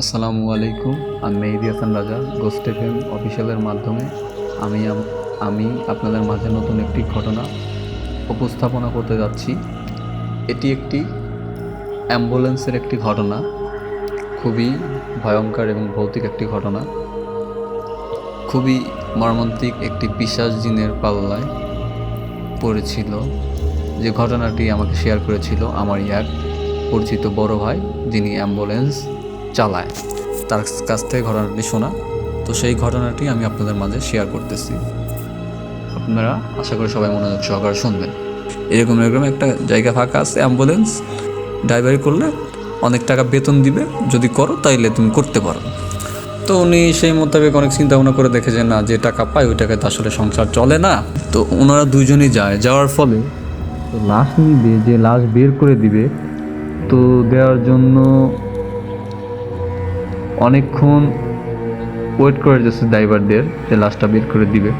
আসসালামু আলাইকুম, আমি মেহেদি হাসান রাজা গোস্ট এফএম অফিসিয়ালের মাধ্যমে। আমি আমি আপনাদের মাঝে নতুন একটি ঘটনা উপস্থাপনা করতে যাচ্ছি। এটি একটি অ্যাম্বুলেন্সের একটি ঘটনা, খুবই ভয়ঙ্কর এবং ভৌতিক একটি ঘটনা। খুবই মর্মান্তিক একটি পিসাজ জিনের পাল্লায় পড়েছিল। যে ঘটনাটি আমাকে শেয়ার করেছিল আমার এক পরিচিত বড় ভাই, যিনি অ্যাম্বুলেন্স চালায়। তার কাছ থেকে ঘটনাটি শোনা। তো সেই ঘটনাটি আমি আপনাদের মাঝে শেয়ার করতেছি। আপনারা আশা করি সবাই মনোযোগ সহকারে শুনবেন। এরকম এরকম একটা জায়গা ফাঁকা আছে অ্যাম্বুলেন্স ড্রাইভারি করলে অনেক টাকা বেতন দিবে। যদি করো, তাইলে তুমি করতে পারো। তো উনি সেই মোতাবেক অনেক চিন্তা ভাবনা করে দেখে যে, না, যে টাকা পায়, ওই টাকায় আসলে সংসার চলে না। তো ওনারা দুজনই যায়। যাওয়ার ফলে লাশ নিবে, যে লাশ বের করে দিবে, তো দেওয়ার জন্য অনেকক্ষণ ওয়েট করে যাচ্ছে ড্রাইভারদের যে লাশটা বের করে দিবে।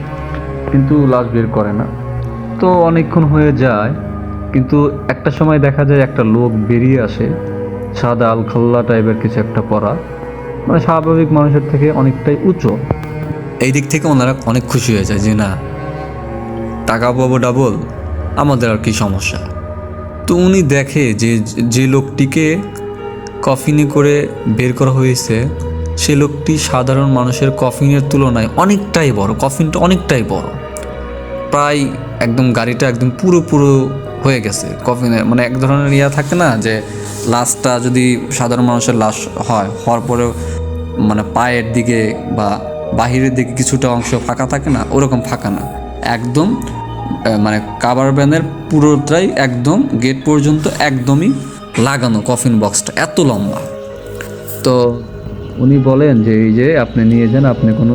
কিন্তু লাশ বের করে না। তো অনেকক্ষণ হয়ে যায়, কিন্তু একটা সময় দেখা যায় একটা লোক বেরিয়ে আসে, সাদা আলখাল্লা টাইপের কিছু একটা পরা। মানে স্বাভাবিক মানুষের থেকে অনেকটাই উঁচু। এই দিক থেকে ওনারা অনেক খুশি হয়ে যায় যে, না, টাকা পাবো ডাবল আমাদের আর কি সমস্যা? তো উনি দেখে যে যে লোকটিকে কফিনে করে বের করা হয়েছে, সে লোকটি সাধারণ মানুষের কফিনের তুলনায় অনেকটাই বড়, কফিনটা অনেকটাই বড়। প্রায় একদম গাড়িটা একদম পুরো পুরো হয়ে গেছে। কফিনে মানে এক ধরনের ইয়া থাকে না যে, লাশটা যদি সাধারণ মানুষের লাশ হয়, হওয়ার পরেও মানে পায়ের দিকে বা বাহিরের দিকে কিছুটা অংশ ফাঁকা থাকে না, ওরকম ফাঁকা না। একদম মানে কাবার ব্যানের পুরোটাই একদম গেট পর্যন্ত একদমই লাগানো কফিন বক্সটা এত লম্বা। তো উনি বলেন যে এই যে আপনি নিয়ে যান আপনি কোনো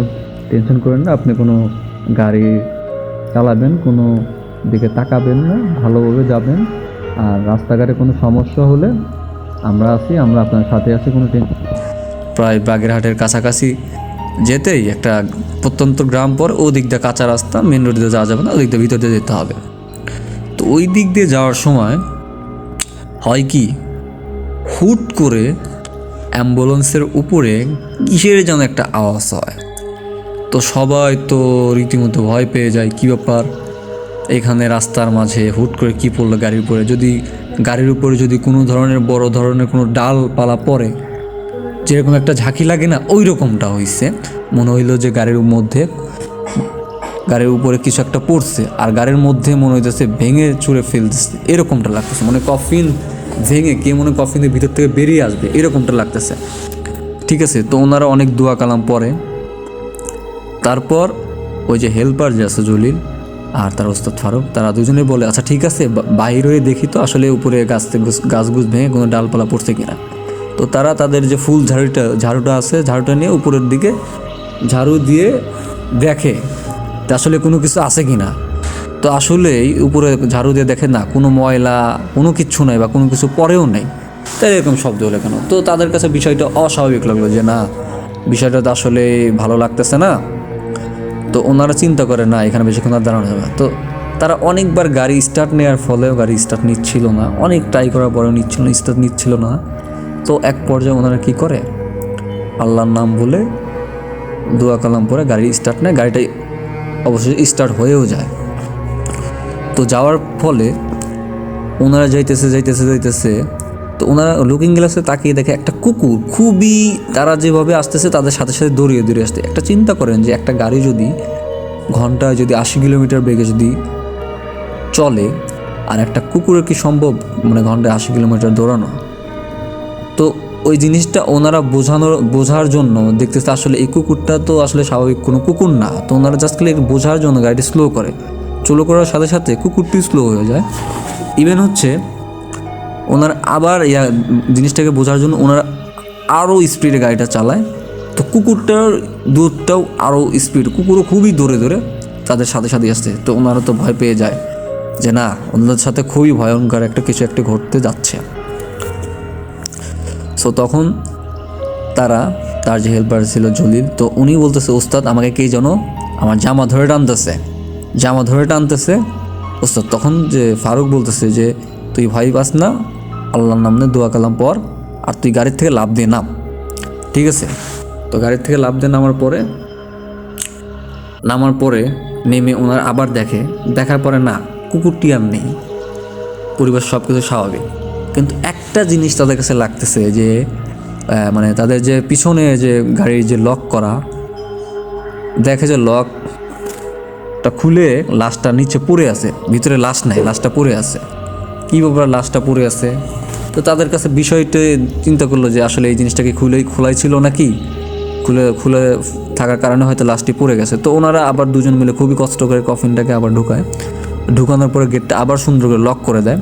টেনশন করেন না আপনি কোনো গাড়ি চালাবেন কোনো দিকে তাকাবেন না ভালোভাবে যাবেন। আর রাস্তাঘাটে কোনো সমস্যা হলে আমরা আছি আমরা আপনার সাথে আছি কোনো টেনশন প্রায় বাগেরহাটের কাছাকাছি যেতেই একটা প্রত্যন্ত গ্রাম পর ও দিক দিয়ে কাঁচা রাস্তা মেন রোড দিয়ে যাওয়া যাবে না ওই দিক দিয়ে ভিতর দিয়ে যেতে হবে। তো ওই দিক দিয়ে যাওয়ার সময় হয় কি? হুট করে অ্যাম্বুলেন্সের উপরে কিসের যেন একটা আওয়াজ হয়। তো সবাই তো রীতিমতো ভয় পেয়ে যায়, কী ব্যাপার? এখানে রাস্তার মাঝে হুট করে কি পড়ল গাড়ির উপরে? যদি গাড়ির উপরে যদি কোনো ধরনের, বড় ধরনের কোনো ডালপালা পড়ে, যেরকম একটা ঝাঁকি লাগে না ওই রকমটা হইছে। মনে হইল যে গাড়ির মধ্যে, গাড়ির উপরে কিছু একটা পড়ছে, আর গাড়ির মধ্যে মনে হইতেছে ভেঙে চুরে ফেলতেছে, এরকমটা লাগতেছে। মানে কফিন ভেঙে কে মনে কফিনের ভিতর থেকে বেরিয়ে আসবে, এরকমটা লাগতেছে। ঠিক আছে, তো ওনারা অনেক দোয়া কালাম পরে। তারপর ওই যে হেল্পার যে আছে জলিল আর তার ওস্তাদ ফারুক, তারা দুজনে বলে আচ্ছা ঠিক আছে বাইরে হয়ে দেখি তো, আসলে উপরে গাছ গাছ গুছ ভেঙে কোনো ডালপালা পড়ছে কিনা। তো তারা তাদের যে ফুল ঝাড়ুটা ঝাড়ুটা আছে, ঝাড়ুটা নিয়ে উপরের দিকে ঝাড়ু দিয়ে দেখে আসলে কোনো কিছু আছে কিনা। তো আসলেই উপরে ঝাড়ু দিয়ে দেখে না, কোনো ময়লা, কোনো কিচ্ছু নাই বা কোনো কিছু পরেও নেই। তাই এরকম শব্দ হলো কেন? তো তাদের কাছে বিষয়টা অস্বাভাবিক লাগল যে না, বিষয়টা তো আসলে ভালো লাগতেছে না। তো ওনারা চিন্তা করে না, এখানে বেশিক্ষণ আর দাঁড়ানো যাবে তো তারা অনেকবার গাড়ি স্টার্ট নেওয়ার ফলেও গাড়ি স্টার্ট নিচ্ছিল না, অনেক ট্রাই করার পরেও নিচ্ছিল না স্টার্ট নিচ্ছিল না। তো এক পর্যায়ে ওনারা কী করে? আল্লাহর নাম বলে দোয়া কালাম পরে গাড়ি স্টার্ট নেয় গাড়িটা অবশ্যই স্টার্ট হয়েও যায়। তো যাওয়ার ফলে ওনারা যাইতেছে যাইতেছে যাইতেছে। তো ওনারা লুকিং গ্লাসে তাকিয়ে দেখে একটা কুকুর খুবই তারা যেভাবে আসতেছে তাদের সাথে সাথে দৌড়িয়ে দৌড়িয়ে আসতে। একটা চিন্তা করেন যে একটা গাড়ি যদি ঘন্টায় যদি আশি কিলোমিটার বেগে যদি চলে আর একটা কুকুরের কি সম্ভব মানে ঘন্টায় আশি কিলোমিটার দৌড়ানো? তো ওই জিনিসটা ওনারা বোঝানোর, বোঝার জন্য দেখতেছে আসলে এই কুকুরটা তো আসলে স্বাভাবিক কোনো কুকুর না। তো ওনারা জাস্ট খালি বোঝার জন্য গাড়িটি স্লো করে। চলো করার সাথে সাথে কুকুরটি স্লো হয়ে যায়। ইভেন হচ্ছে ওনার আবার ইয়া জিনিসটাকে বোঝার জন্য ওনার আরও স্পিডে গাড়িটা চালায়। তো কুকুরটার দূরটাও আরও স্পিড কুকুরও খুবই দূরে দূরে তাদের সাথে সাথে আসছে। তো ওনারা তো ভয় পেয়ে যায় যে না, ওনাদের সাথে খুবই ভয়ঙ্কর একটা কিছু একটা ঘটতে যাচ্ছে। সো তখন তারা তার যে হেল্পার ছিল জলিল, তো উনি বলতেছে, ওস্তাদ, আমাকে কে যেন আমার জামা ধরে টানতেছে। জামা ধরে টানতেছে, ওস্তাদ, তখন যে ফারুক বলতেছে যে, তুই ভয় পাস না, আল্লাহর নামে দোয়া কালাম পর আর তুই গাড়ির থেকে লাভ দিয়ে নাম। ঠিক আছে? তো গাড়ির থেকে লাভ দিয়ে নামার পরে নামার পরে নেমে ওনারা আবার দেখে, দেখার পরে না কুকুরটি আর নেই। পরিবেশ সব কিছু স্বাভাবিক। কিন্তু একটা জিনিস তাদের কাছে লাগতেছে যে মানে তাদের যে পিছনে যে গাড়ির যে লক করা, দেখে যে লকটা খুলে লাশটা নিচে পড়ে আছে, ভিতরে লাশ নাই, লাশটা পড়ে আছে। কী ব্যাপার লাশটা পড়ে আছে? তো তাদের কাছে বিষয়টা চিন্তা করল যে আসলে এই জিনিসটাকে খুলেই খোলাই ছিল নাকি? খুলে খুলে থাকার কারণে হয়তো লাশটি পড়ে গেছে। তো ওনারা আবার দুজন মিলে খুবই কষ্ট করে কফিনটাকে আবার ঢুকায়। ঢুকানোর পরে গেটটা আবার সুন্দর করে লক করে দেয়।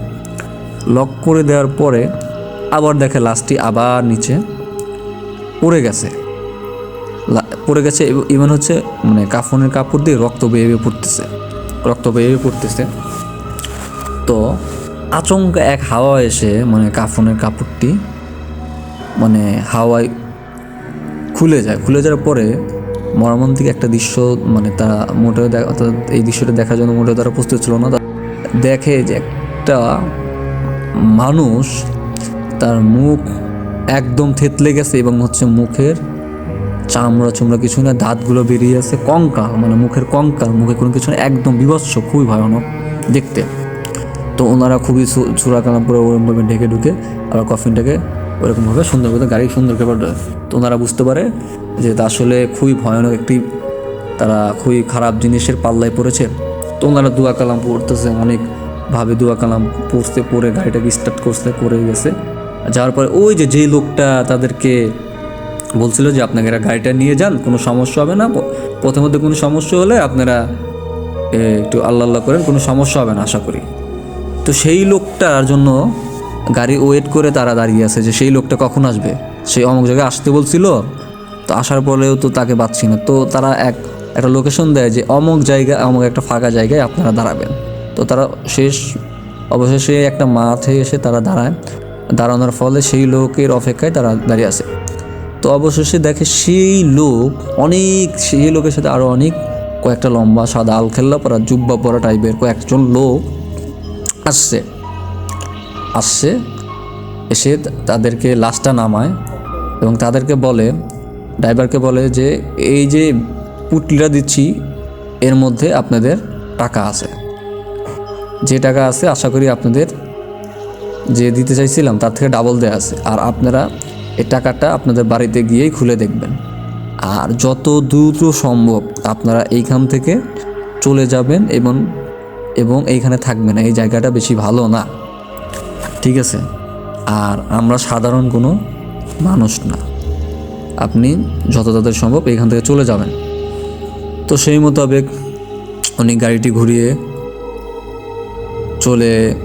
লক করে দেওয়ার পরে আবার দেখে লাশটি আবার নিচে পড়ে গেছে। পড়ে গেছে ইভেন হচ্ছে মানে কাফনের কাপড় দিয়ে রক্ত বেয়ে পড়তেছে, রক্ত বেয়ে পড়তেছে। তো আচমকা এক হাওয়া এসে মানে কাফনের কাপড়টি মানে হাওয়ায় খুলে যায়। খুলে যাওয়ার পরে মর্মান্তিক একটা দৃশ্য মানে তারা মোটেও অর্থাৎ এই দৃশ্যটা দেখার জন্য মোটেও তারা প্রস্তুত ছিল না। দেখে যে একটা মানুষ তার মুখ একদম থেতলে গেছে এবং হচ্ছে মুখের চামড়া চুমড়া কিছু না, দাঁতগুলো বেরিয়ে আছে, কঙ্কাল মানে মুখের কঙ্কাল, মুখে কোনো কিছু না, একদম বিভৎস, খুবই ভয়ানক, দেখতে। তো ওনারা খুবই চূড়া কালাম করে ওরকমভাবে ঢেকে ঢুকে আবার কফিনটাকে ওরকমভাবে সুন্দর করে গাড়ি সুন্দর করে। তো ওনারা বুঝতে পারে যে আসলে খুবই ভয়ানক একটি, তারা খুবই খারাপ জিনিসের পাল্লায় পড়েছে। তো ওনারা দুয়া কালাম পড়তেছে, অনেকভাবে দুয়া কালাম পড়তে, পড়ে গাড়িটাকে স্টার্ট করতে করে গেছে। যাওয়ার পরে ওই যে, যেই লোকটা তাদেরকে বলছিল যে আপনাকে গাড়িটা নিয়ে যান, কোনো সমস্যা হবে না। প- পথে মধ্যে কোনো সমস্যা হলে আপনারা একটু আল্লাহ আল্লাহ করেন, কোনো সমস্যা হবে না, আশা করি। তো সেই লোকটার জন্য গাড়ি ওয়েট করে তারা দাঁড়িয়ে আছে যে সেই লোকটা কখন আসবে। সেই অমুক জায়গায় আসতে বলছিল, তো আসার পরেও তো তাকে পাচ্ছি না। তো তারা এক, একটা লোকেশন দেয় যে অমুক জায়গা, অমুক একটা ফাঁকা জায়গায় আপনারা দাঁড়াবেন। তো তারা শেষ, অবশেষে একটা মাঠে এসে তারা দাঁড়ায়। দাঁড়ানোর ফলে সেই লোকের অপেক্ষায় তারা দাঁড়িয়ে আছে। তো অবশেষে দেখে সেই লোক, অনেক সেই লোকের সাথে আরও অনেক কয়েকটা লম্বা সাদা আল খেল্লা পরা, জুব্বা পরা টাইপের কয়েকজন লোক আসছে। আসছে, এসে তাদেরকে লাশটা নামায় এবং তাদেরকে বলে, ড্রাইভারকে বলে যে, এই যে পুটলিটা দিচ্ছি, এর মধ্যে আপনাদের টাকা আছে। যে টাকা আছে, আশা করি আপনাদের যে দিতে চাইছিলাম, তার থেকে ডাবল দেওয়া আছে। আর আপনারা এই টাকাটা আপনাদের বাড়িতে গিয়েই খুলে দেখবেন। আর যত দ্রুত সম্ভব আপনারা এইখান থেকে চলে যাবেন এবং এবং এইখানে থাকবেন। এই জায়গাটা বেশি ভালো না। ঠিক আছে? আর আমরা সাধারণ কোনো মানুষ না। আপনি যত তাদের সম্ভব এইখান থেকে চলে যাবেন। তো সেই মোতাবেক উনি গাড়িটি ঘুরিয়ে চলে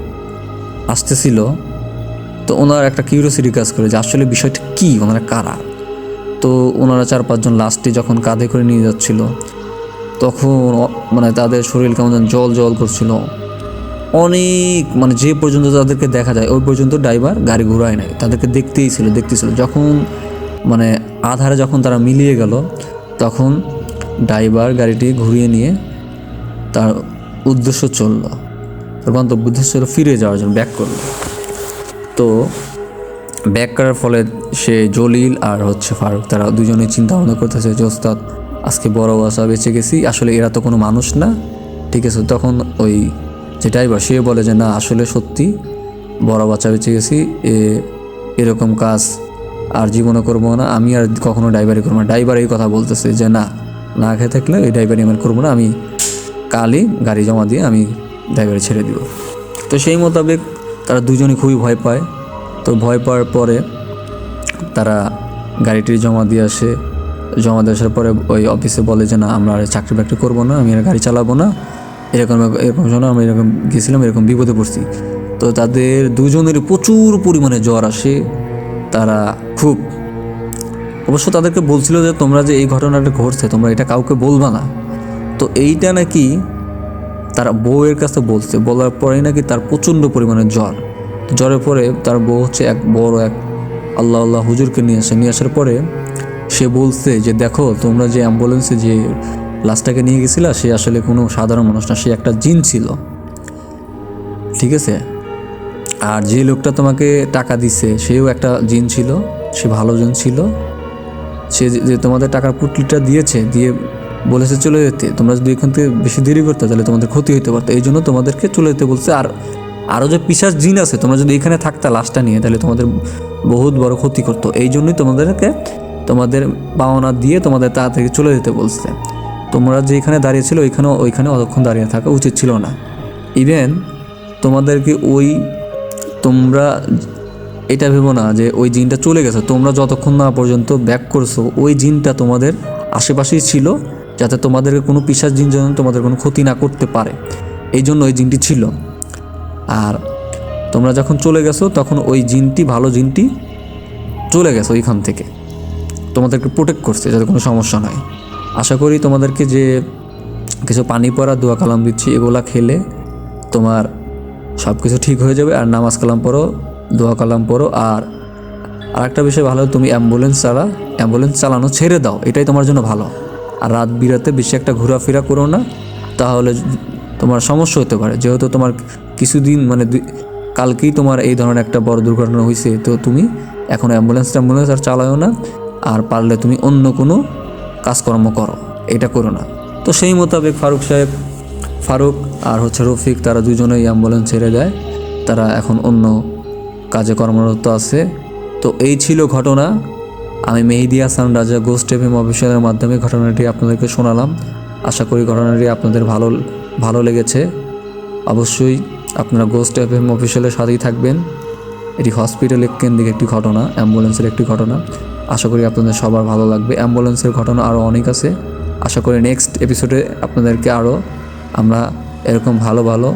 আসতেছিল, তো ওনার একটা কিউরিয়াসিটি কাজ করে যে আসলে বিষয়টা কী, ওনারা কারা? তো ওনারা চার পাঁচজন লাস্টে যখন কাঁধে করে নিয়ে যাচ্ছিল, তখন মানে তাদের শরীর কেমন যেন জল জল করছিল। অনেক মানে যে পর্যন্ত তাদেরকে দেখা যায়, ওই পর্যন্ত ড্রাইভার গাড়ি ঘুরায় নাই তাদেরকে দেখতেই ছিল দেখতেছিল যখন মানে আধারে যখন তারা মিলিয়ে গেল, তখন ড্রাইভার গাড়িটি ঘুরিয়ে নিয়ে তার উদ্দেশ্য চলল। তার গন্তব্য ছিল ফিরে যাওয়ার জন্য ব্যাক করল। তো ব্যাক করার ফলে সে জলিল আর হচ্ছে ফারুক, তারা দুজনেই চিন্তা ভাবনা করতেছে যে, ওস্তাদ, আজকে বড় বাসা বেঁচে গেছি, আসলে এরা তো কোনো মানুষ না, ঠিক আছে? তখন ওই যে ড্রাইভার, সে বলে যে, না, আসলে সত্যি, বড় বাচ্চা বেঁচে গেছি, এ, এরকম কাজ আর জীবনে করব না, আমি আর কখনো ড্রাইভারি করব না। ড্রাইভার এই কথা বলতেছে যে, না না খেয়ে থাকলে এই ড্রাইভারি আমি করব না, আমি কালই গাড়ি জমা দিয়ে আমি ড্রাইভারে ছেড়ে দিব। তো সেই মোতাবেক তারা দুজনই খুবই ভয় পায়। তো ভয় পাওয়ার পরে তারা গাড়িটি জমা দিয়ে আসে। জমা দিয়ে আসার পরে ওই অফিসে বলে যে, না, আমরা আর চাকরি বাকরি করব না, আমি আর গাড়ি চালাবো না। এরকম এরকম সময় আমরা এরকম গেছিলাম, এরকম বিপদে পড়ছি। তো তাদের দুজনের প্রচুর পরিমাণে জ্বর আসে। তারা খুব, অবশ্য তাদেরকে বলছিল যে, তোমরা যে এই ঘটনাটা ঘটছে, তোমরা এটা কাউকে বলবা না। তো এইটা নাকি তার বউয়ের কাছে বলছে, বলার পরেই নাকি তার প্রচণ্ড পরিমাণে জ্বর। জ্বরের পরে তার বউ হচ্ছে এক বড় এক আল্লাহ আল্লাহ হুজুরকে নিয়ে আসে। নিয়ে আসার পরে সে বলছে যে, দেখো, তোমরা যে অ্যাম্বুলেন্সে যে লাশটাকে নিয়ে গেছিলা, সে আসলে কোনো সাধারণ মানুষ না, সে একটা জিন ছিল। ঠিক আছে? আর যে লোকটা তোমাকে টাকা দিছে, সেও একটা জিন ছিল, সে ভালো জন ছিল। সে যে- তোমাদের টাকার পুটলিটা দিয়েছে, দিয়ে বলেছে চলে যেতে। তোমরা যদি এখান থেকে বেশি দেরি করতে তাহলে তোমাদের ক্ষতি হতে পারতো। এই জন্য তোমাদেরকে চলে যেতে বলছে। আর আরও যে পিসার জিন আছে, তোমরা যদি এখানে থাকতা লাশটা নিয়ে, তাহলে তোমাদের বহুত বড় ক্ষতি করতো। এই জন্যই তোমাদেরকে তোমাদের পাওনা দিয়ে তোমাদের তাড়াতাড়ি চলে যেতে বলছে। তোমরা যে এখানে দাঁড়িয়েছিল ওইখানে ওইখানে অতক্ষণ দাঁড়িয়ে থাকা উচিত ছিল না। ইভেন তোমাদেরকে ওই তোমরা এটা ভেবো না যে ওই জিনটা চলে গেছে। তোমরা যতক্ষণ না পর্যন্ত ব্যাক করছ, ওই জিনটা তোমাদের আশেপাশেই ছিল। যাতে তোমাদেরকে কোনো পিসার জিন যেন তোমাদের কোনো ক্ষতি না করতে পারে। এই জন্য ওই জিনটি ছিল। আর তোমরা যখন চলে গেছো, তখন ওই জিনটি, ভালো জিনটি চলে গেছে ওইখান থেকে। তোমাদেরকে প্রোটেক্ট করছে, যাতে কোনো সমস্যা নয় আশা করি তোমাদেরকে যে কিছু পানি পড়া, দোয়া কালাম দিচ্ছি, এগুলা খেলে তোমার সব কিছু ঠিক হয়ে যাবে। আর নামাজ কালাম পড়ো, দোয়া কালাম পড়ো। আর আরেকটা বিষয় ভালো, তুমি অ্যাম্বুলেন্স ছাড়া অ্যাম্বুলেন্স চালানো ছেড়ে দাও, এটাই তোমার জন্য ভালো। আর রাত বিরাতে বেশি একটা ঘোরাফেরা করো না, তাহলে তোমার সমস্যা হতে পারে। যেহেতু তোমার কিছুদিন মানে কালকেই তোমার এই ধরনের একটা বড় দুর্ঘটনা হয়েছে, তো তুমি এখন অ্যাম্বুলেন্স ট্যাম্বুলেন্স আর চালাও না, আর পারলে তুমি অন্য কোনো কাজকর্ম করো। এটা করো না। তো সেই মোতাবেক ফারুক সাহেব, ফারুক আর হচ্ছে রফিক, তারা দুজনেই অ্যাম্বুলেন্স ছেড়ে দেয়। তারা এখন অন্য কাজে কর্মরত আছে। তো এই ছিল ঘটনা। আমি মেহেদি হাসান রাজা গোস্ট এফএম অফিসিয়ালের মাধ্যমে ঘটনাটি আপনাদেরকে শোনালাম। আশা করি ঘটনাটি আপনাদের ভালো ভালো লেগেছে। অবশ্যই আপনারা গোস্ট এফ এফএম অফিসিয়ালের সাথেই থাকবেন। এটি হসপিটালের কেন্দ্রিক একটি ঘটনা, অ্যাম্বুলেন্সের একটি ঘটনা। আশা করি আপনাদের সবার ভালো লাগবে। অ্যাম্বুলেন্সের ঘটনা আরও অনেক আছে। আশা করি নেক্সট এপিসোডে আপনাদেরকে আরও আমরা এরকম ভালো ভালো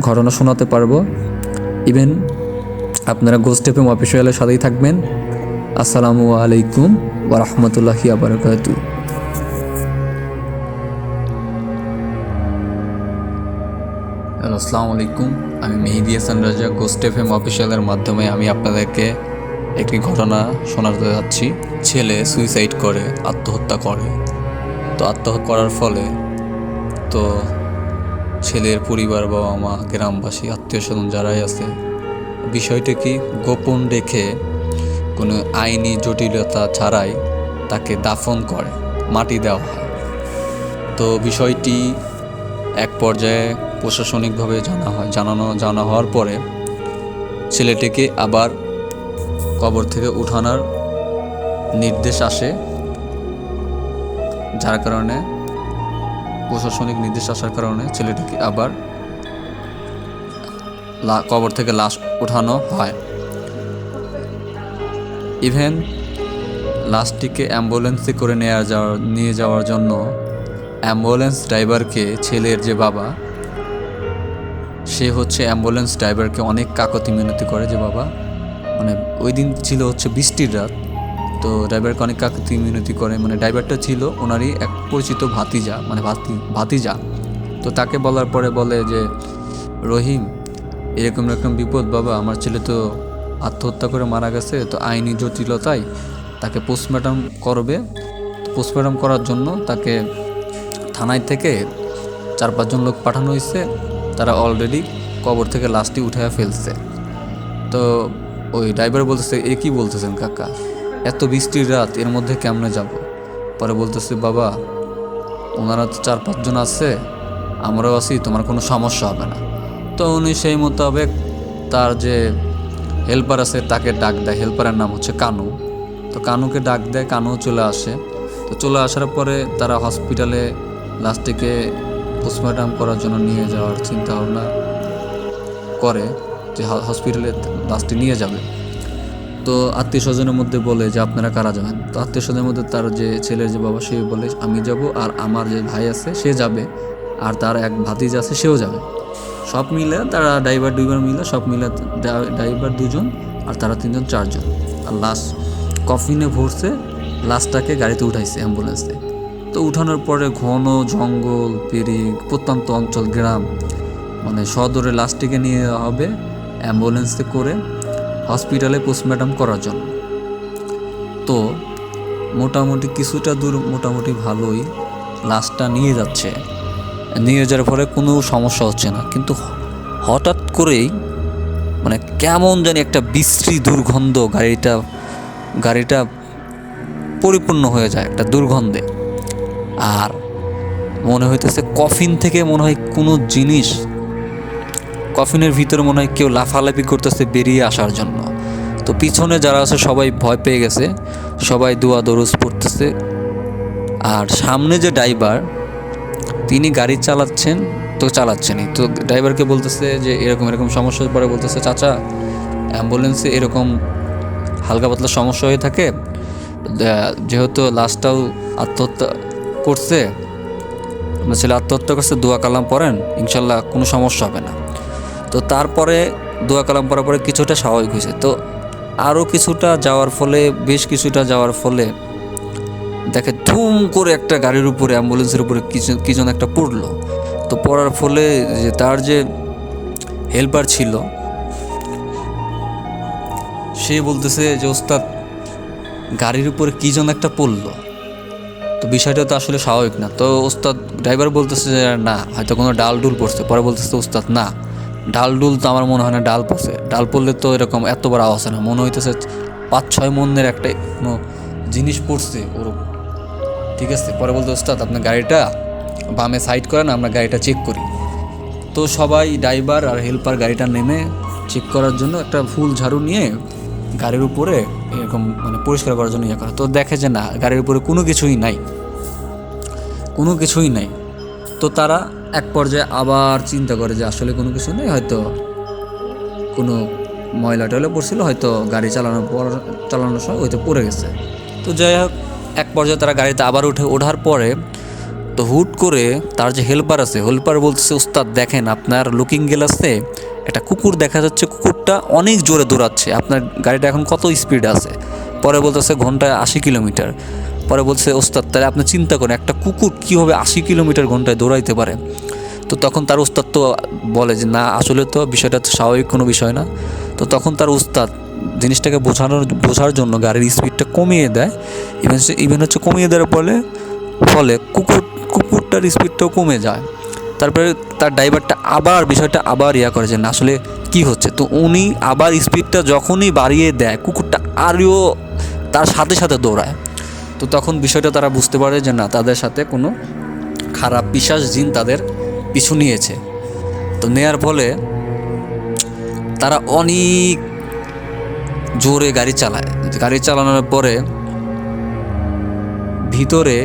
ঘটনা শোনাতে পারব। ইভেন আপনারা গোস্ট এফ এফএম অফিসিয়ালের সাথেই থাকবেন। আসসালামু আলাইকুম ওরহমতুল্লাহি আবরকাতু হ্যালো, আসসালামু আলাইকুম। আমি মেহেদি হাসান রাজা গোস্ট এফ এম অফিসিয়ালের মাধ্যমে আমি আপনাদেরকে একটি ঘটনা শোনাতে যাচ্ছি। ছেলে সুইসাইড করে, আত্মহত্যা করে। তো আত্মহত্যা করার ফলে তো ছেলের পরিবার বাবা মা গ্রামবাসী আত্মীয় স্বজন যারাই আছে, বিষয়টা কি গোপন রেখে কোনো আইনি জটিলতা ছাড়াই তাকে দাফন করে, মাটি দেওয়া হয়। তো বিষয়টি এক পর্যায়ে প্রশাসনিকভাবে জানা হয়, জানানো, জানা হওয়ার পরে ছেলেটিকে আবার কবর থেকে উঠানোর নির্দেশ আসে। যার কারণে, প্রশাসনিক নির্দেশ আসার কারণে ছেলেটিকে আবার কবর থেকে লাশ উঠানো হয়। ইভেন লাশটিকে অ্যাম্বুলেন্সে করে নেওয়া যাওয়ার নিয়ে যাওয়ার জন্য অ্যাম্বুলেন্স ড্রাইভারকে, ছেলের যে বাবা, সে হচ্ছে অ্যাম্বুলেন্স ড্রাইভারকে অনেক কাকতি মিনতি করে যে বাবা। মানে ওই দিন ছিল হচ্ছে বৃষ্টির রাত, তো ড্রাইভারকে অনেক কাকতি মিনতি করে। মানে ড্রাইভারটা ছিল ওনারই এক পরিচিত ভাতিজা মানে ভাতি, ভাতিজা। তো তাকে বলার পরে বলে যে, রহিম, এরকম এরকম বিপদ বাবা, আমার ছেলে তো আত্মহত্যা করে মারা গেছে, তো আইনি জটিলতায় তাকে পোস্টমর্টম করবে। পোস্টমর্টম করার জন্য তাকে থানায় থেকে চার পাঁচজন লোক পাঠানো হয়েছে। তারা অলরেডি কবর থেকে লাশটি উঠে ফেলছে। তো ওই ড্রাইভার বলতেছে, এ কি বলতেছেন কাকা? এত বৃষ্টির রাত, এর মধ্যে কেমনে যাব? পরে বলতেছে, বাবা, ওনারা তো চার পাঁচজন আছে, আমরাও আছি, তোমার কোনো সমস্যা হবে না। তো উনি সেই মোতাবেক তার যে হেল্পার আছে, তাকে ডাক দেয়। হেল্পারের নাম হচ্ছে কানু। তো কানুকে ডাক দেয়, কানু চলে আসে। তো চলে আসার পরে তারা হসপিটালে লাস্টিকে পোস্টমর্টম করার জন্য নিয়ে যাওয়ার চিন্তা ভাবনা করে যে হসপিটালে লাস্টে নিয়ে যাবে। তো আত্মীয় স্বজনের মধ্যে বলে যে, আপনারা কারা যাবেন? তো আত্মীয় স্বজনের মধ্যে তার যে ছেলের যে বাবা, সে বলে, আমি যাব আর আমার যে ভাই আছে, সে যাবে। আর তার এক ভাতিজ আছে, সেও যাবে। সব মিলে তারা ড্রাইভার দুইবার মিলে, সব মিলে ড্রা- ড্রাইভার দুজন আর তারা তিনজন, চারজন। আর লাস্ট কফিনে ভরছে লাশটাকে গাড়িতে উঠাইছে অ্যাম্বুলেন্সে তো উঠানোর পরে ঘন জঙ্গল পেরিয়ে প্রত্যন্ত অঞ্চল, গ্রাম মানে সদরে লাশটিকে নিয়ে যাওয়া হবে অ্যাম্বুলেন্সে করে হসপিটালে পোস্টমর্টম করার জন্য। তো মোটামুটি কিছুটা দূর মোটামুটি ভালোই লাশটা নিয়ে যাচ্ছে। নিয়ে যাওয়ার পরে কোনো সমস্যা হচ্ছে না। কিন্তু হঠাৎ করেই মানে কেমন জানি একটা বিশ্রী দুর্গন্ধ গাড়িটা গাড়িটা পরিপূর্ণ হয়ে যায় একটা দুর্গন্ধে। আর মনে হইতেছে কফিন থেকে মনে হয় কোনো জিনিস, কফিনের ভিতরে মনে হয় কেউ লাফালাফি করতেছে বেরিয়ে আসার জন্য। তো পিছনে যারা আছে সবাই ভয় পেয়ে গেছে, সবাই দোয়া দরুজ পড়তেছে। আর সামনে যে ড্রাইভার তিনি গাড়ি চালাচ্ছেন, তো চালাচ্ছেনই। তো ড্রাইভারকে বলতেছে যে, এরকম এরকম সমস্যার পরে বলতেছে, চাচা, অ্যাম্বুলেন্সে এরকম হালকা পাতলা সমস্যা হয়ে থাকে যেহেতু লাস্টটাও আত্মহত্যা করছে আপনার ছেলে আত্মহত্যা করছে, দোয়া কালাম পড়েন, ইনশাল্লাহ কোনো সমস্যা হবে না। তো তারপরে দোয়া কালাম পড়ার পরে কিছুটা স্বাভাবিক হয়েছে। তো আরও কিছুটা যাওয়ার ফলে, বেশ কিছুটা যাওয়ার ফলে দেখে ধুম করে একটা গাড়ির উপরে, অ্যাম্বুলেন্সের উপরে কি যেন একটা পড়ল। তো পড়ার ফলে যে তার যে হেল্পার ছিল, সে বলতেছে যে, ওস্তাদ, গাড়ির উপরে কি যেন একটা পড়ল। তো বিষয়টা তো আসলে স্বাভাবিক না। তো ওস্তাদ ড্রাইভার বলতেছে যে, না, হয়তো কোনো ডাল ডুল পড়ছে। পরে বলতেছে, ওস্তাদ, না, ডাল ডুল তো আমার মনে হয় না ডাল পড়ছে। ডাল পড়লে তো এরকম এত বড় আওয়াজ হয় না। মনে হইতেছে পাঁচ ছয় মনের একটা কোনো জিনিস পড়ছে ওরকম ঠিক আছে? পরে বলতে, ওস্তাদ, আপনার গাড়িটা বামে সাইড করেন, আমরা গাড়িটা চেক করি। তো সবাই ড্রাইভার আর হেল্পার গাড়িটা নেমে চেক করার জন্য একটা ফুল ঝাড়ু নিয়ে গাড়ির উপরে এরকম মানে পরিষ্কার করার জন্য ইয়ে করে। তো দেখে যে না, গাড়ির উপরে কোনো কিছুই নাই। কোনো কিছুই নাই। তো তারা এক পর্যায়ে আবার চিন্তা করে যে আসলে কোনো কিছু নেই, হয়তো কোনো ময়লা টয়লা পড়ছিল, হয়তো গাড়ি চালানোর পর, চালানোর সময় হয়তো পড়ে গেছে। তো যাই হোক এক পর্যায়ে তারা গাড়িতে আবার উঠে, ওঠার পরে তো হুট করে তার যে হেল্পার আছে হেল্পার বলতেছে উস্তাদ দেখেন আপনার লুকিং গ্লাসে একটা কুকুর দেখা যাচ্ছে। কুকুরটা অনেক জোরে দৌড়াচ্ছে। আপনার গাড়িটা এখন কত স্পিড আছে? পরে বলতেছে, ঘন্টায় আশি কিলোমিটার। পরে বলছে, ওস্তাদ, তাহলে আপনি চিন্তা করেন, একটা কুকুর কীভাবে আশি কিলোমিটার ঘন্টায় দৌড়াইতে পারে? তো তখন তার উস্তাদ তো বলে যে, না, আসলে তো বিষয়টা তো স্বাভাবিক কোনো বিষয় না। তো তখন তার উস্তাদ জিনিসটাকে বোঝানোর, বোঝার জন্য গাড়ির স্পিডটা কমিয়ে দেয়। ইভেন ইভেন হচ্ছে কমিয়ে দেওয়ার ফলে ফলে কুকুর, কুকুরটার স্পিডটাও কমে যায়। তারপরে তার ড্রাইভারটা আবার, বিষয়টা আবার ইয়া করে যে না, আসলে কি হচ্ছে? তো উনি আবার স্পিডটা যখনই বাড়িয়ে দেয়, কুকুরটা আরও তার সাথে সাথে দৌড়ায়। তো তখন বিষয়টা তারা বুঝতে পারে যে না, তাদের সাথে কোনো খারাপ পিশাচ জিন তাদের পিছু নিয়েছে। তো নেয়ার ফলে তারা অনেক জোরে গাড়ি চালায়। গাড়ি চালানোর পরে ভিতরে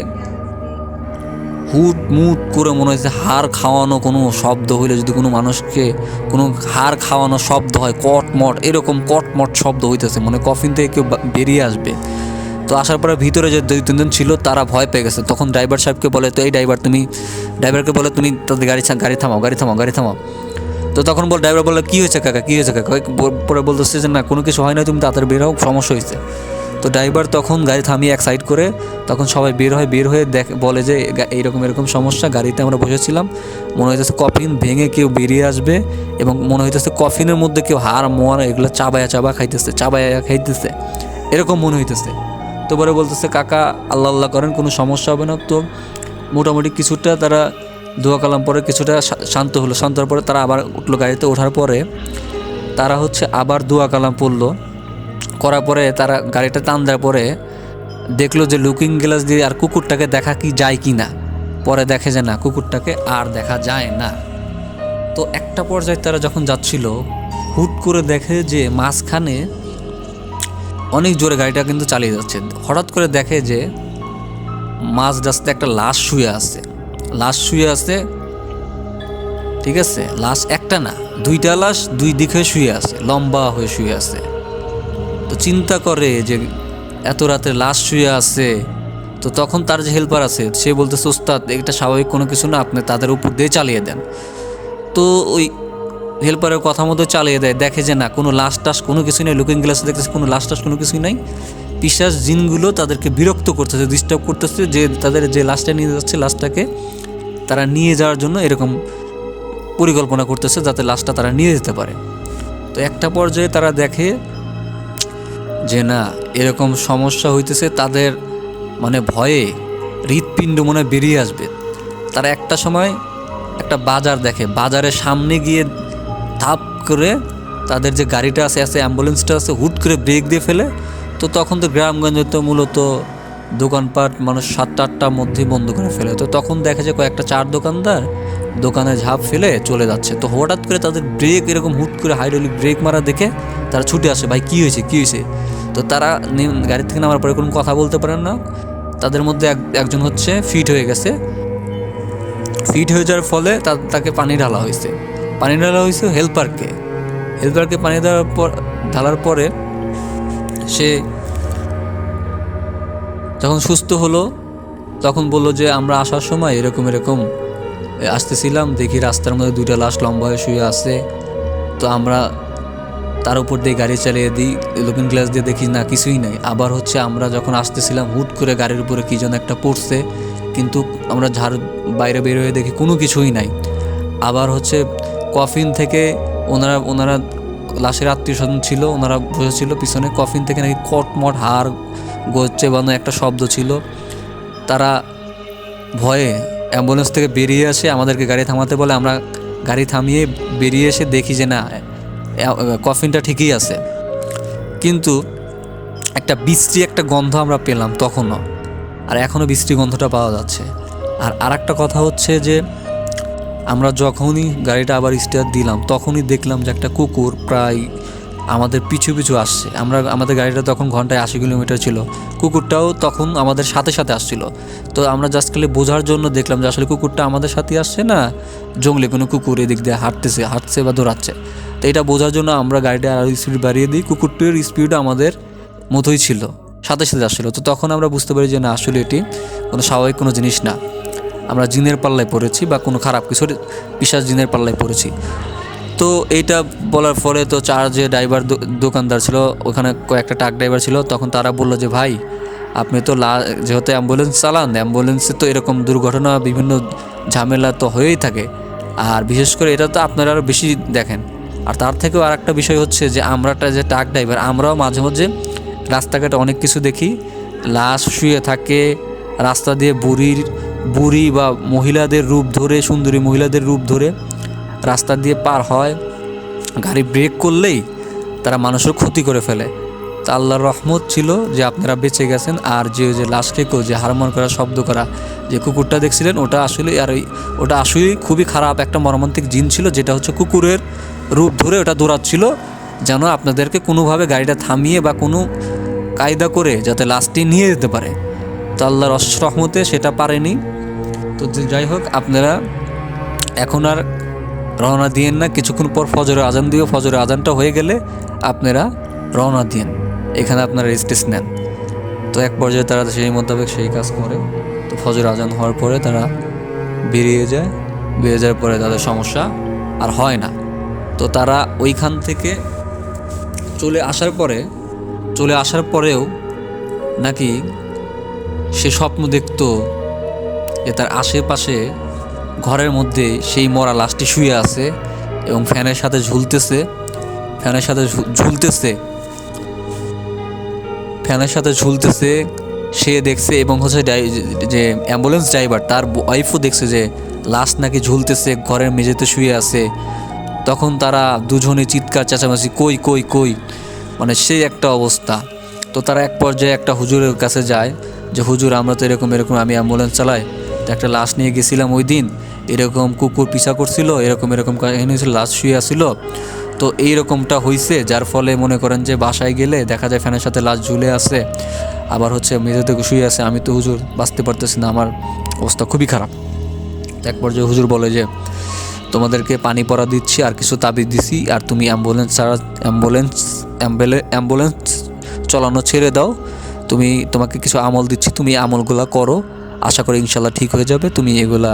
হুট মুট করে মনে হয়েছে হাড় খাওয়ানো কোনো শব্দ হইলে যদি কোনো মানুষকে কোনো হাড় খাওয়ানো শব্দ হয়, কটমট, এরকম কটমট শব্দ হইতেছে মানে কফিন থেকে কেউ বেরিয়ে আসবে। তো আসার পরে ভিতরে যে দুই তিনজন ছিল, তারা ভয় পেয়ে গেছে। তখন ড্রাইভার সাহেবকে বলে, তো এই ড্রাইভার তুমি ড্রাইভারকে বলে, তুমি তাদের গাড়ি গাড়ি থামাও গাড়ি থামাও গাড়ি থামাও। তো তখন বল ড্রাইভার বলল, কী হয়েছে কাকা? কী হয়েছে কাকা? পরে বলতেছে যে না, কোনো কিছু হয় না তুমি তাড়াতাড়ি বের হও, সমস্যা হয়েছে। তো ড্রাইভার তখন গাড়ি থামিয়ে এক সাইড করে তখন সবাই বের হয়, বের হয়ে দেখ, বলে যে এইরকম এরকম সমস্যা, গাড়িতে আমরা বসেছিলাম, মনে হইতেছে কফিন ভেঙে কেউ বেরিয়ে আসবে এবং মনে হইতেছে কফিনের মধ্যে কেউ হাড়, মোয়ার, এগুলো চাবায়া, চাবা খাইতেছে, চাবায়া খাইতেছে। এরকম মনে হইতেছে। তো পরে বলতেছে, কাকা, আল্লাহ আল্লাহ করেন, কোনো সমস্যা হবে না। তো মোটামুটি কিছুটা তারা দোয়া কালাম পরে কিছুটা শান্ত হলো। শান্ত হওয়ার পরে তারা আবার উঠল গাড়িতে। ওঠার পরে তারা হচ্ছে আবার দোয়া কালাম পড়ল। করার পরে তারা গাড়িটা টান দেওয়ার পরে দেখল যে লুকিং গ্লাস দিয়ে আর কুকুরটাকে দেখা কি যায় কি না। পরে দেখে যে না, কুকুরটাকে আর দেখা যায় না। তো একটা পর্যায়ে তারা যখন যাচ্ছিল, হুট করে দেখে যে মাঝখানে অনেক জোরে গাড়িটা কিন্তু চালিয়ে যাচ্ছে। হঠাৎ করে দেখে যে মাঝ রাস্তায় একটা লাশ শুয়ে আছে। লাশ শুয়ে আছে। ঠিক আছে? লাশ একটা না, দুইটা লাশ দুই দিকে শুয়ে আছে, লম্বা হয়ে শুয়ে আছে। তো চিন্তা করে যে এত রাতে লাশ শুয়ে আছে, তো তখন তার যে হেল্পার আছে, সে বলতেছে, ওস্তাদ, এটা স্বাভাবিক কোনো কিছু না, আপনি তাদের উপর দিয়ে চালিয়ে দেন। তো ওই হেল্পারের কথা মতো চালিয়ে দেয়, দেখে যে না, কোনো লাশ টাস কোনো কিছু নেই লুকিং গ্লাসে দেখতেছে কোনো লাশ টাস কোনো কিছুই নাই। পিসাস জিনগুলো তাদেরকে বিরক্ত করতেছে ডিস্টার্ব করতেছে, যে তাদের যে লাশটা নিয়ে যাচ্ছে লাশটাকে তারা নিয়ে যাওয়ার জন্য এরকম পরিকল্পনা করতেছে যাতে লাশটা তারা নিয়ে যেতে পারে। তো একটা পর্যায়ে তারা দেখে যে না, এরকম সমস্যা হইতেছে, তাদের মানে ভয়ে হৃৎপিণ্ড মনে বেরিয়ে আসবে। তারা একটা সময় একটা বাজার দেখে, বাজারের সামনে গিয়ে ধাপ করে তাদের যে গাড়িটা আছে আছে অ্যাম্বুলেন্সটা আছে, হুট করে ব্রেক দিয়ে ফেলে তো তখন তো গ্রামগঞ্জে তো মূলত দোকানপাট মানুষ সাতটা আটটার মধ্যেই বন্ধ করে ফেলে। তো তখন দেখা যায় কয়েকটা চার দোকানদার দোকানে ঝাঁপ ফেলে চলে যাচ্ছে। তো হঠাৎ করে তাদের ব্রেক এরকম হুট করে হাইড্রোলিক ব্রেক মারা দেখে তারা ছুটে আসে, ভাই, কী হয়েছে? কী হয়েছে? তো তারা গাড়ি থেকে নামার পরে কোনো কথা বলতে পারেন না। তাদের মধ্যে এক, একজন হচ্ছে ফিট হয়ে গেছে। ফিট হয়ে যাওয়ার ফলে তাকে পানি ঢালা হয়েছে। পানি ঢালা হয়েছে হেল্পারকে। হেল্পারকে পানি দেওয়ার পর, ঢালার পরে সে যখন সুস্থ হলো, তখন বলল যে, আমরা আসার সময় এরকম এরকম আসতেছিলাম, দেখি রাস্তার মধ্যে দুইটা লাশ লম্বা হয়ে শুয়ে আছে। তো আমরা তার উপর দিয়ে গাড়ি চালিয়ে দিই, লুকিং গ্লাস দিয়ে দেখি না, কিছুই নাই। আবার হচ্ছে আমরা যখন আসতেছিলাম, হুট করে গাড়ির উপরে কী যেন একটা পড়ছে, কিন্তু আমরা ঝাড় বাইরে বের হয়ে দেখি কোনো কিছুই নাই। আবার হচ্ছে কফিন থেকে ওনারা ওনারা লাশের আত্মীয় স্বজন ছিল, ওনারা বসেছিল। পিছনে কফিন থেকে নাকি কটমট হাড় গোচ্ছে বানো একটা শব্দ ছিল। তারা ভয়ে অ্যাম্বুলেন্স থেকে বেরিয়ে আসে, আমাদেরকে গাড়ি থামাতে বলে। আমরা গাড়ি থামিয়ে বেরিয়ে এসে দেখি যে না কফিনটা ঠিকই আছে। কিন্তু একটা বৃষ্টি একটা গন্ধ আমরা পেলাম তখনও। আর এখনও বৃষ্টি গন্ধটা পাওয়া যাচ্ছে। আর আরেকটা কথা হচ্ছে যে আমরা যখনই গাড়িটা আবার স্টার্ট দিলাম, তখনই দেখলাম যে একটা কুকুর প্রায় আমাদের পিছু পিছু আসছে। আমরা, আমাদের গাড়িটা তখন ঘন্টায় আশি কিলোমিটার ছিল। কুকুরটাও তখন আমাদের সাথে সাথে আসছিল। তো আমরা জাস্ট খালি বোঝার জন্য দেখলাম যে আসলে কুকুরটা আমাদের সাথে আসছে না? জঙ্গলে কোনো কুকুর এদিক দিয়ে হাঁটতেছে, হাঁটছে বা দৌড়াচ্ছে। তো এটা বোঝার জন্য আমরা গাড়িটা আরও স্পিড বাড়িয়ে দিই। কুকুরটির স্পিড আমাদের মতোই ছিল, সাথে সাথে আসছিল। তো তখন আমরা বুঝতে পারি যে না, আসলে এটি কোনো স্বাভাবিক কোনো জিনিস না। আমরা জিনের পাল্লায় পড়েছি বা কোনো খারাপ কিছুর বিশাস জিনের পাল্লায় পড়েছি। তো এইটা বলার ফলে তো চার যে ড্রাইভার দোকানদার ছিল, ওখানে কয়েকটা ট্রাক ড্রাইভার ছিল, তখন তারা বলল যে, ভাই, আপনি তো লা, যেহেতু অ্যাম্বুলেন্স চালান অ্যাম্বুলেন্সে তো এরকম দুর্ঘটনা, বিভিন্ন ঝামেলা তো হয়েই থাকে। আর বিশেষ করে এটা তো আপনারা আরও বেশি দেখেন। আর তার থেকেও আর একটা বিষয় হচ্ছে যে আমরা একটা যে ট্রাক ড্রাইভার আমরাও মাঝে মাঝে রাস্তাঘাটে অনেক কিছু দেখি। লাশ শুয়ে থাকে, রাস্তা দিয়ে বুড়ির বুড়ি বা মহিলাদের রূপ ধরে, সুন্দরী মহিলাদের রূপ ধরে রাস্তা দিয়ে পার হয়। গাড়ি ব্রেক করলেই তারা মানুষের ক্ষতি করে ফেলে। তা আল্লাহর রহমত ছিল যে আপনারা বেঁচে গেছেন আর যে যে লাশ কেকেও যে হারমোন করা, শব্দ করা, যে কুকুরটা দেখছিলেন ওটা আসলে আর ওই ওটা আসলেই খুবই খারাপ একটা মর্মান্তিক জিন ছিল, যেটা হচ্ছে কুকুরের রূপ ধরে ওটা দৌড়াচ্ছিল যেন আপনাদেরকে কোনোভাবে গাড়িটা থামিয়ে বা কোনো কায়দা করে যাতে লাশটি নিয়ে যেতে পারে। তো আল্লাহর অশেষ রহমতে সেটা পারেনি। তো যাই হোক, আপনারা এখন আর রওনা দিয়েন না। কিছুক্ষণ পর ফজরের আজান দিও। ফজরের আজানটা হয়ে গেলে আপনারা রওনা দিন এখানে আপনারা রেজিস্ট্রেস নেন। তো এক পর্যায়ে তারা সেই মোতাবেক সেই কাজ করে। তো ফজর আজান হওয়ার পরে তারা বেরিয়ে যায়। বেরিয়ে যাওয়ার পরে তাদের সমস্যা আর হয় না। তো তারা ওইখান থেকে চলে আসার পরে, চলে আসার পরেও নাকি সে স্বপ্ন দেখতো যে তার আশেপাশে ঘরের মধ্যে সেই মরা লাশটি শুয়ে আছে এবং ফ্যানের সাথে ঝুলতেছে, ফ্যানের সাথে ঝুলতেছে। ফ্যানের সাথে ঝুলতেছে, সে দেখছে এবং হচ্ছে যে অ্যাম্বুলেন্স ড্রাইভার তার ওয়াইফও দেখছে যে লাশ নাকি ঝুলতেছে, ঘরের মেঝেতে শুয়ে আছে। তখন তারা দুজনে চিৎকার, চেঁচামেচি, কই কই কই? মানে সেই একটা অবস্থা। তো তারা এক পর্যায়ে একটা হুজুরের কাছে যায় যে, হুজুর, আমরা তো এরকম এরকম, আমি অ্যাম্বুলেন্স চালাই। তো একটা লাশ নিয়ে গেছিলাম ওই দিন। এরকম কুকুর পিছা করছিল, এরকম এরকম কাহিনী হয়েছিল লাশ শুয়ে আসছিল তো এইরকমটা হয়েছে যার ফলে মনে করেন যে বাসায় গেলে দেখা যায় ফ্যানের সাথে লাশ ঝুলে আছে, আবার হচ্ছে মেঝেতে শুয়ে আছে। আমি তো, হুজুর, বাঁচতে পারতেছি না, আমার অবস্থা খুবই খারাপ। এক পর্যায়ে হুজুর বলে যে, তোমাদেরকে পানি পরা দিচ্ছি, আর কিছু তাবিজ দিছি, আর তুমি অ্যাম্বুলেন্স ছাড়া অ্যাম্বুলেন্স অ্যাম্বুলে অ্যাম্বুলেন্স চালানো ছেড়ে দাও তুমি, তোমাকে কিছু আমল দিচ্ছি, তুমি আমলগুলা করো। আশা করি ইনশাল্লাহ ঠিক হয়ে যাবে, তুমি এগুলা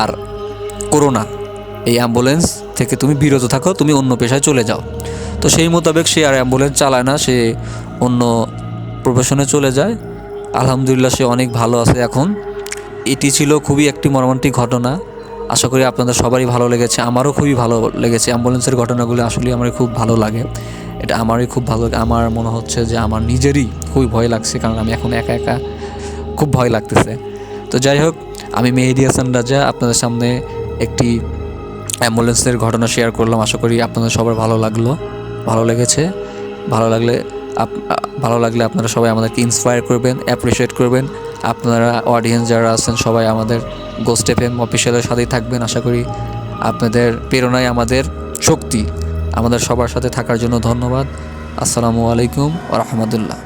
আর করো না। এই অ্যাম্বুলেন্স থেকে তুমি বিরত থাকো, তুমি অন্য পেশায় চলে যাও। তো সেই মোতাবেক সে আর অ্যাম্বুলেন্স চালায় না, সে অন্য প্রফেশনে চলে যায়। আলহামদুলিল্লাহ সে অনেক ভালো আছে এখন। এটি ছিল খুবই একটি মর্মান্তিক ঘটনা। আশা করি আপনাদের সবারই ভালো লেগেছে, আমারও খুবই ভালো লেগেছে অ্যাম্বুলেন্সের ঘটনাগুলো আসলে আমার খুব ভালো লাগে। এটা আমারই খুব ভালো আমার মনে হচ্ছে যে আমার নিজেরই খুবই ভয় লাগছে কারণ আমি এখন একা একা খুব ভয় লাগতেছে। তো যাই হোক, আমি মেহেদি হাসান রাজা, আপনাদের সামনে একটি অ্যাম্বুলেন্সের ঘটনা শেয়ার করলাম। আশা করি আপনাদের সবার ভালো লাগল, ভালো লেগেছে। ভালো লাগলে ভালো লাগলে আপনারা সবাই আমাদেরকে ইন্সপায়ার করবেন অ্যাপ্রিসিয়েট করবেন। আপনারা অডিয়েন্স যারা আছেন, সবাই আমাদের গোস্ট অফিসিয়ালের সাথেই থাকবেন। আশা করি আপনাদের প্রেরণাই আমাদের শক্তি। আমাদের সবার সাথে থাকার জন্য ধন্যবাদ। আসসালামু আলাইকুম রহমতুল্লাহ।